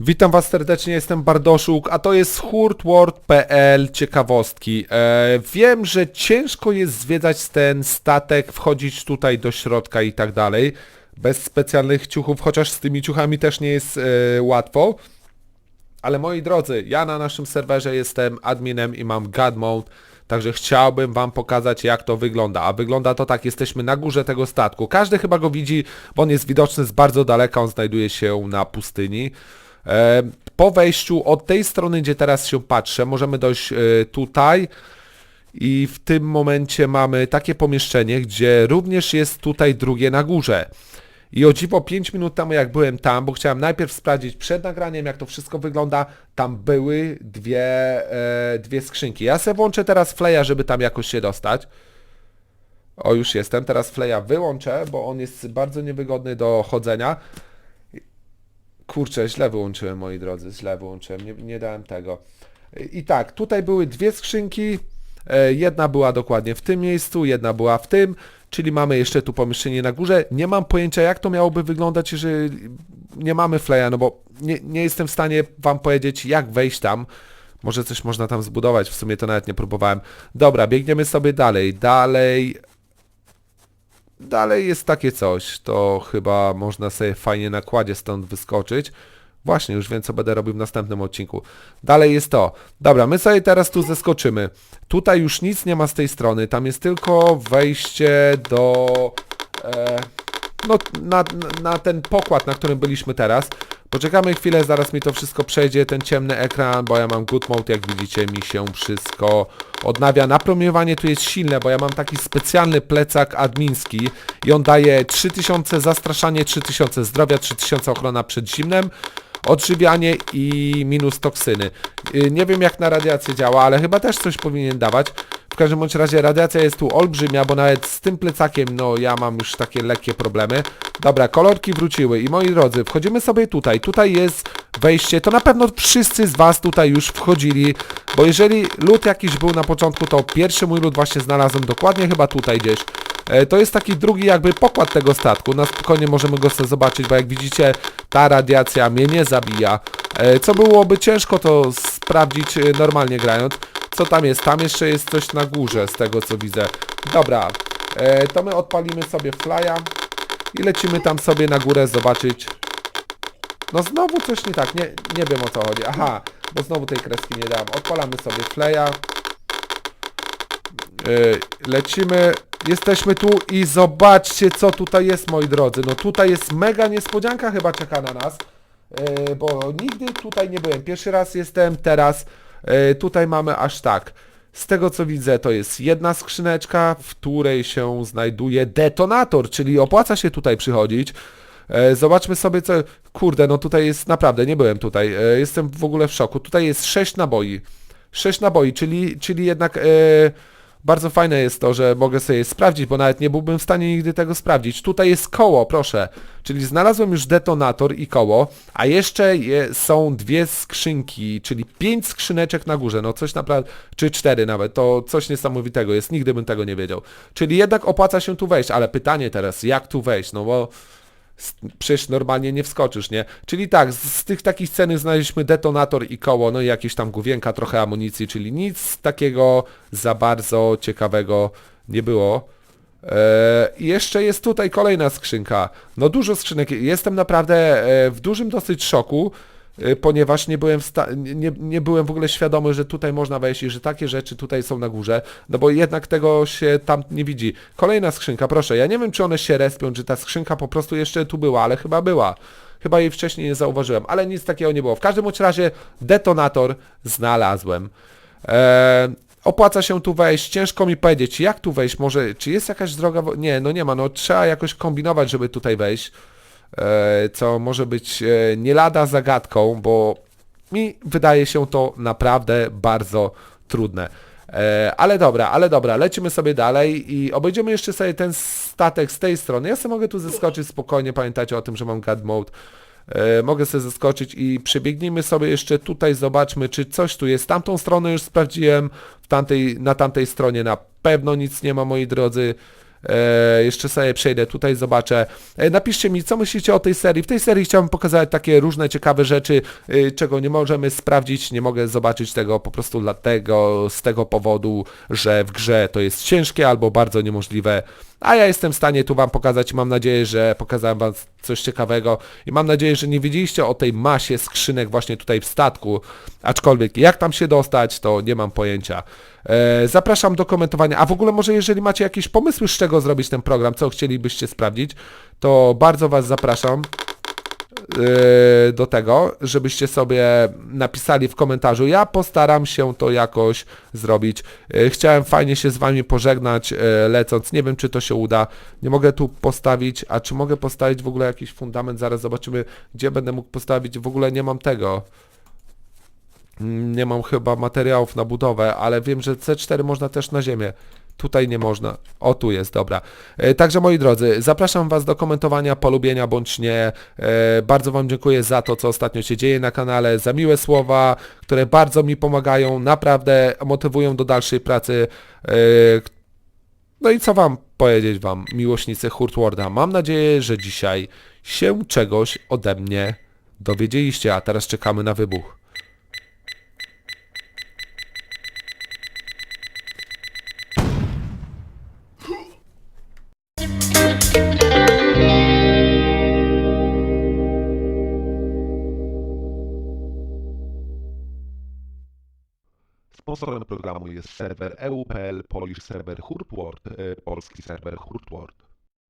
Witam Was serdecznie, jestem Bardoszuk, a to jest hurtworld.pl ciekawostki. E, wiem, że ciężko jest zwiedzać ten statek, wchodzić tutaj do środka i tak dalej, bez specjalnych ciuchów, chociaż z tymi ciuchami też nie jest e, łatwo. Ale moi drodzy, ja na naszym serwerze jestem adminem i mam God Mode, także chciałbym Wam pokazać jak to wygląda. A wygląda to tak, jesteśmy na górze tego statku. Każdy chyba go widzi, bo on jest widoczny z bardzo daleka, on znajduje się na pustyni. E, Po wejściu od tej strony, gdzie teraz się patrzę, możemy dojść e, tutaj i w tym momencie mamy takie pomieszczenie, gdzie również jest tutaj drugie na górze. I o dziwo 5 minut temu jak byłem tam, bo chciałem najpierw sprawdzić przed nagraniem jak to wszystko wygląda, tam były dwie, e, dwie skrzynki. Ja sobie włączę teraz Fleja, żeby tam jakoś się dostać. O, już jestem. Teraz Fleja wyłączę, bo on jest bardzo niewygodny do chodzenia. Kurczę, źle wyłączyłem, moi drodzy, źle wyłączyłem, nie, nie dałem tego. I tak, tutaj były dwie skrzynki, e, jedna była dokładnie w tym miejscu, jedna była w tym, czyli mamy jeszcze tu pomieszczenie na górze. Nie mam pojęcia, jak to miałoby wyglądać, jeżeli nie mamy fleja, no bo nie, nie jestem w stanie wam powiedzieć, jak wejść tam. Może coś można tam zbudować, w sumie to nawet nie próbowałem. Dobra, biegniemy sobie dalej. Dalej Dalej jest takie coś, to chyba można sobie fajnie na kładzie stąd wyskoczyć. Właśnie, już wiem co będę robił w następnym odcinku. Dalej jest to. Dobra, my sobie teraz tu zeskoczymy. Tutaj już nic nie ma z tej strony, tam jest tylko wejście do... E, no, na, na ten pokład, na którym byliśmy teraz. Poczekamy chwilę, zaraz mi to wszystko przejdzie, ten ciemny ekran, bo ja mam good mode, jak widzicie, mi się wszystko odnawia. Napromieniowanie tu jest silne, bo ja mam taki specjalny plecak admiński i on daje 3000 zastraszanie, 3000 zdrowia, 3000 ochrona przed zimnem, odżywianie i minus toksyny. Yy, Nie wiem jak na radiację działa, ale chyba też coś powinien dawać. W każdym bądź razie radiacja jest tu olbrzymia, bo nawet z tym plecakiem, no ja mam już takie lekkie problemy. Dobra, kolorki wróciły i moi drodzy, wchodzimy sobie tutaj. Tutaj jest wejście, to na pewno wszyscy z Was tutaj już wchodzili, bo jeżeli lód jakiś był na początku, to pierwszy mój lód właśnie znalazłem dokładnie chyba tutaj gdzieś. E, To jest taki drugi jakby pokład tego statku. Na spokojnie możemy go sobie zobaczyć, bo jak widzicie, ta radiacja mnie nie zabija. E, Co byłoby ciężko to sprawdzić e, normalnie grając. Co tam jest? Tam jeszcze jest coś na górze, z tego co widzę. Dobra, to my odpalimy sobie flya i lecimy tam sobie na górę zobaczyć. No znowu coś nie tak, nie, nie wiem o co chodzi. Aha, bo znowu tej kreski nie dałem. Odpalamy sobie flya. Lecimy, jesteśmy tu i zobaczcie co tutaj jest moi drodzy. No tutaj jest mega niespodzianka chyba czeka na nas, yy, bo nigdy tutaj nie byłem. Pierwszy raz jestem teraz, yy, tutaj mamy aż tak. Z tego co widzę to jest jedna skrzyneczka, w której się znajduje detonator, czyli opłaca się tutaj przychodzić. E, Zobaczmy sobie co... Kurde, no tutaj jest naprawdę, nie byłem tutaj. Jestem w ogóle w szoku. Tutaj jest 6 naboi. 6 naboi, czyli, czyli jednak bardzo fajne jest to, że mogę sobie sprawdzić, bo nawet nie byłbym w stanie nigdy tego sprawdzić. Tutaj jest koło, proszę. Czyli znalazłem już detonator i koło, a jeszcze je, są dwie skrzynki, czyli pięć skrzyneczek na górze. No coś naprawdę, czy cztery nawet, to coś niesamowitego jest. Nigdy bym tego nie wiedział. Czyli jednak opłaca się tu wejść, ale pytanie teraz, jak tu wejść? No bo przecież normalnie nie wskoczysz, nie? Czyli tak, z, z tych takich cennych znaleźliśmy detonator i koło, no i jakieś tam główienka, trochę amunicji, czyli nic takiego za bardzo ciekawego nie było. Eee, I jeszcze jest tutaj kolejna skrzynka. No dużo skrzynek. Jestem naprawdę e, w dużym dosyć szoku, e, ponieważ nie byłem, nie, nie byłem w ogóle świadomy, że tutaj można wejść i że takie rzeczy tutaj są na górze, no bo jednak tego się tam nie widzi. Kolejna skrzynka, proszę. Ja nie wiem, czy one się respią, czy ta skrzynka po prostu jeszcze tu była, ale chyba była. Chyba jej wcześniej nie zauważyłem, ale nic takiego nie było. W każdym bądź razie detonator znalazłem. Eee, opłaca się tu wejść, ciężko mi powiedzieć, jak tu wejść, może, czy jest jakaś droga, nie, no nie ma, no trzeba jakoś kombinować, żeby tutaj wejść, co może być e, nie lada zagadką, bo mi wydaje się to naprawdę bardzo trudne. E, ale dobra, ale dobra, lecimy sobie dalej i obejdziemy jeszcze sobie ten statek z tej strony. Ja sobie mogę tu zeskoczyć spokojnie, pamiętajcie o tym, że mam God Mode. E, mogę sobie zeskoczyć i przebiegnijmy sobie jeszcze tutaj, zobaczmy czy coś tu jest. Tamtą stronę już sprawdziłem, w tamtej, na tamtej stronie na pewno nic nie ma moi drodzy. E, jeszcze sobie przejdę tutaj, zobaczę. E, napiszcie mi, co myślicie o tej serii. W tej serii chciałbym pokazać takie różne ciekawe rzeczy, y, czego nie możemy sprawdzić, nie mogę zobaczyć tego po prostu dlatego, z tego powodu, że w grze to jest ciężkie albo bardzo niemożliwe. A ja jestem w stanie tu wam pokazać mam nadzieję, że pokazałem wam coś ciekawego i mam nadzieję, że nie wiedzieliście o tej masie skrzynek właśnie tutaj w statku, aczkolwiek jak tam się dostać, to nie mam pojęcia. E, zapraszam do komentowania, a w ogóle może jeżeli macie jakieś pomysły, z czego zrobić ten program, co chcielibyście sprawdzić, to bardzo was zapraszam do tego, żebyście sobie napisali w komentarzu. Ja postaram się to jakoś zrobić. Yy, Chciałem fajnie się z wami pożegnać yy, lecąc. Nie wiem, czy to się uda. Nie mogę tu postawić, a czy mogę postawić w ogóle jakiś fundament? Zaraz zobaczymy, gdzie będę mógł postawić. W ogóle nie mam tego. Mm, Nie mam chyba materiałów na budowę, ale wiem, że C4 można też na ziemię. Tutaj nie można. O, tu jest, dobra. E, Także moi drodzy, zapraszam Was do komentowania, polubienia bądź nie. E, Bardzo Wam dziękuję za to, co ostatnio się dzieje na kanale, za miłe słowa, które bardzo mi pomagają, naprawdę motywują do dalszej pracy. E, No i co Wam powiedzieć Wam, miłośnicy Hurtwarda. Mam nadzieję, że dzisiaj się czegoś ode mnie dowiedzieliście, a teraz czekamy na wybuch. Sponsorem programu jest serwer EUPL Polish Server Hurtword, e, polski serwer Hurtword.